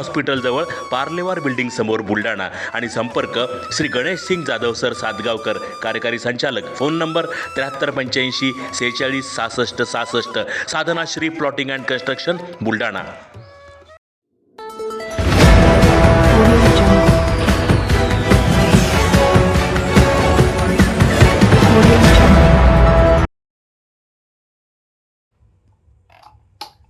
हॉस्पिटलजवळ Parlewar building समोर बुलढाणा. आणि संपर्क श्री गणेश सिंग जाधव सर सातगावकर कार्यकारी संचालक. फोन नंबर त्र्याहत्तर पंच्याऐंशी सेहेचाळीस सहासष्ट सहासष्ट. Sadhana Shri plotting and construction Buldhana.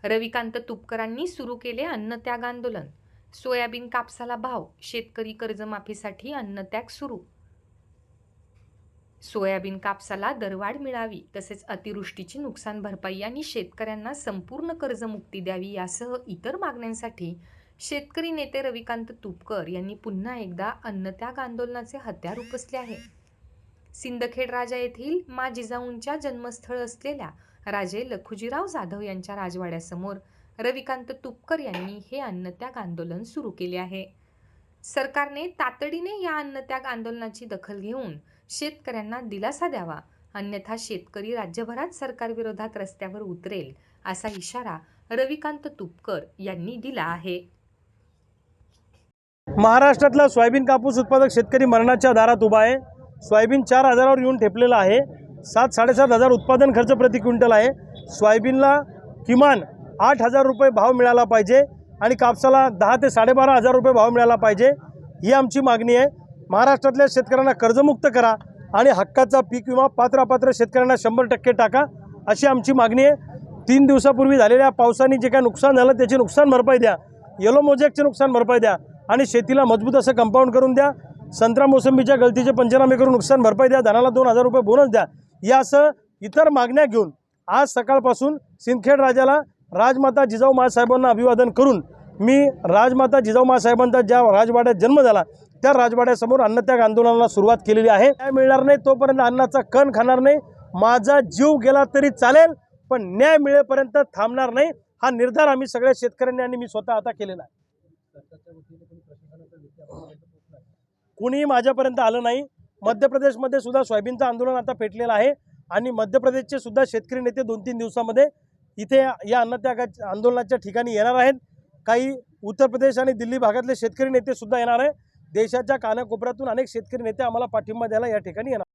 Ravikant तुपकरांनी सुरू केले अन्नत्याग आंदोलन. सोयाबीन कापसाला भाव शेतकरी कर्जमाफीसाठी अन्नत्याग सुरू. सोयाबीन कापसाला दरवाढ मिळावी तसेच अतिवृष्टीची नुकसान भरपाई आणि शेतकऱ्यांना संपूर्ण कर्जमुक्ती द्यावी यासह इतर मागण्यांसाठी शेतकरी नेते रविकांत तुपकर यांनी पुन्हा एकदा अन्नत्याग आंदोलनाचे हत्यार उपसले आहे. सिंदखेड राजा येथील मा जिजाऊंच्या जन्मस्थळ असलेल्या राजे लखुजीराव जाधव यांच्या राजवाड्यासमोर रविकांत तुपकर यांनी हे अन्नत्याग आंदोलन सुरू केले आहे. सरकारने तातडीने या अन्नत्याग आंदोलनाची दखल घेऊन शेतकऱ्यांना दिलासा द्यावा अन्यथा शेतकरी राज्यभरात सरकारविरोधात रस्त्यावर उतरेल असा इशारा रविकांत तुपकर यांनी दिला आहे. महाराष्ट्रातला सोयाबीन कापूस उत्पादक शेतकरी मरणाच्या दारात उभा आहे. सोयाबीन चार हजारावर येऊन ठेपलेलं आहे. सात साडेसात हजार उत्पादन खर्च प्रति क्विंटल आहे. सोयाबीनला किमान आठ हजार रुपये भाव मिळाला पाहिजे आणि कापसाला दहा ते साडेबारा हजार रुपये भाव मिळाला पाहिजे ही आमची मागणी आहे. महाराष्ट्रातल्या शेतकऱ्यांना कर्जमुक्त करा आणि हक्काचा पीक विमा पात्रापात्र शेतकऱ्यांना शंभर टक्के टाका अशी आमची मागणी आहे. तीन दिवसापूर्वी झालेल्या पावसाने जे काय नुकसान झालं त्याची नुकसान भरपाई द्या. येलो मोजॅकचे नुकसान भरपाई द्या आणि शेतीला मजबूत असं कंपाऊंड करून द्या. संत्रा मोसंबीच्या गळतीचे पंचनामे करून नुकसान भरपाई द्या. धनाला दोन हजार रुपये बोनस द्या. यासह इतर मागण्या घेऊन आज सकाळपासून सिंदखेड राजाला राजमाता जिजाऊ महासाहेबांना अभिवादन करून मी राजमाता जिजाऊ महासाहेबांचा ज्या राजवाड्यात जन्म झाला त्या राजवाड्यासमोर अन्नत्याग आंदोलनाला सुरुवात केलेली आहे. न्याय मिळणार नाही तोपर्यंत अन्नाचा कण खाणार नाही. माझा जीव गेला तरी चालेल पण न्याय मिळेपर्यंत थांबणार नाही. हा निर्धार आम्ही सगळ्या शेतकऱ्यांनी आणि मी स्वतः आता केलेला आहे. कुणीही माझ्यापर्यंत आलं नाही. मध्य प्रदेशमध्ये सुद्धा सोयाबीनचं आंदोलन आता पेटलेलं आहे आणि मध्य प्रदेशचे सुद्धा शेतकरी नेते दोन तीन दिवसामध्ये इथे या अन्नत्यागाच्या आंदोलनाच्या ठिकाणी येणार आहेत. काही उत्तर प्रदेश आणि दिल्ली भागातले शेतकरी नेते सुद्धा येणार आहे देशाच्या कानाकोपऱ्यातून अनेक शेतकरी नेते आम्हाला पाठिंबा द्यायला या ठिकाणी येणार